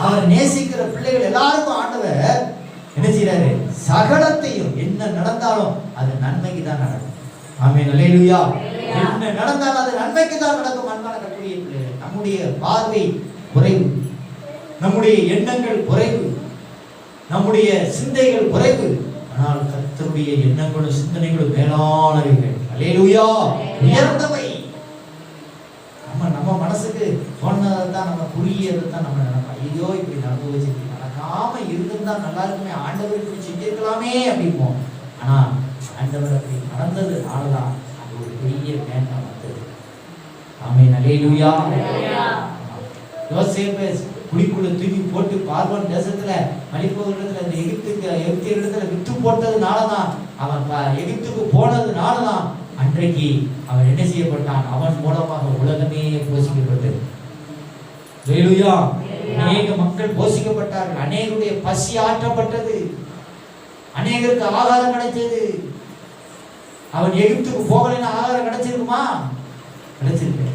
அவர் நேசிக்கிற பிள்ளைகள் எல்லாருக்கும் ஆண்டவர் என்ன செய்யறாரு சகலத்தையும் என்ன நடந்தாலும் அது நன்மைக்கு தான் நடக்கும். ஆமே அல்லேலூயா. என்ன நடந்தாலும் அது நன்மைக்கு தான் நடக்கும் அன்பான கட்டுடைய பிள்ளைகள். நம்முடைய பார்வை குறைவு. நம்முடைய எண்ணங்கள் குறைவு. நம்முடைய சிந்தைகள் குறைவு. ஆனால் கர்த்தருடைய எண்ணங்களும் சிந்தனைகளும் மேலானவைகள் அல்லேலூயா உயர்ந்தவை. நம்ம நம்ம மனசுக்கு தோணுனதை தான் நம்ம புரியதை தான் நம்ம நினைப்போம். ஐயோ இப்படி நடந்து வச்சு இப்படி நடக்காம இருந்திருந்தா நல்லா இருக்குமே ஆண்டவர் இப்படி செஞ்சிருக்கலாமே அப்படிப்போம் ஆனா ஆண்டவர் அப்படி நடந்தது தான் அது ஒரு பெரிய வேண்டாம் வந்தது. ஆமே நலேலுயா யோசேப்பு குழிக்குள்ள தூக்கி போட்டு பார்வன் தேசத்துல மலிப்பவர்களிடத்துல இந்த எகிப்து எகிப்திய போட்டதுனால தான் அவன் எகிப்துக்கு போனதுனால தான் அன்றைக்கு அவன் என்ன செய்யப்பட்டான்? அவன் மூலமாக உலகமே போஷிக்கப்பட்டது அநேக மக்கள் போஷிக்கப்பட்டார்கள் அநேகருடைய பசி ஆற்றப்பட்டது. அநேகருக்கு ஆகாரம் கிடைச்சது அவன் எகிப்துக்கு போகலைன்னு ஆகாரம் கிடைச்சிருக்குமா? கிடைச்சிருக்கு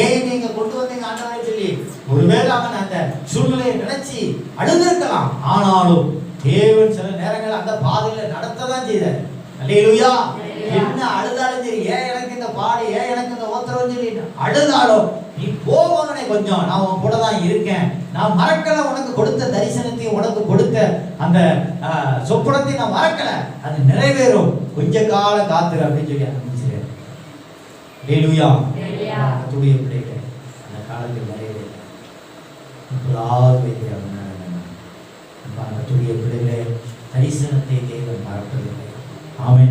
ஏன் நீங்க கொண்டு வந்தீங்க ஆண்டவரை சொல்லி? ஒருவேளை அவன் அந்த சூழ்நிலையை நினைச்சு அழுந்திருக்கலாம் ஆனாலும் தேவன் சில நேரங்கள் அந்த பாதையில நடத்ததான் செய்தார். அல்லேலூயா. என்ன அழுதாலும் சரி ஏன் எனக்கு இந்த பாடு ஏன் எனக்கு இந்த ஓத்திரம் சொல்லி அழுதாலும் நீ போவனே கொஞ்சம் நான் உன் கூட தான் இருக்கேன். நான் மறக்கல உனக்கு கொடுத்த தரிசனத்தையும் உனக்கு கொடுத்த அந்த சொப்பனத்தையும் நான் மறக்கல. அது நிறைவேறும். கொஞ்ச காலம் காத்துரு அப்படின்னு சொல்லி ஆரம்பிச்சிருக்காரு அல்லேலூயா. கத்துடைய பிள்ளைகள் அந்த காலத்தில் நிறைவேற முதலாவது கத்துடைய பிள்ளைகளே தரிசனத்தை தேவன் மறப்பதில்லை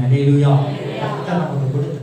அல்லேலூயா கர்த்தர் நமக்கு கொடுத்த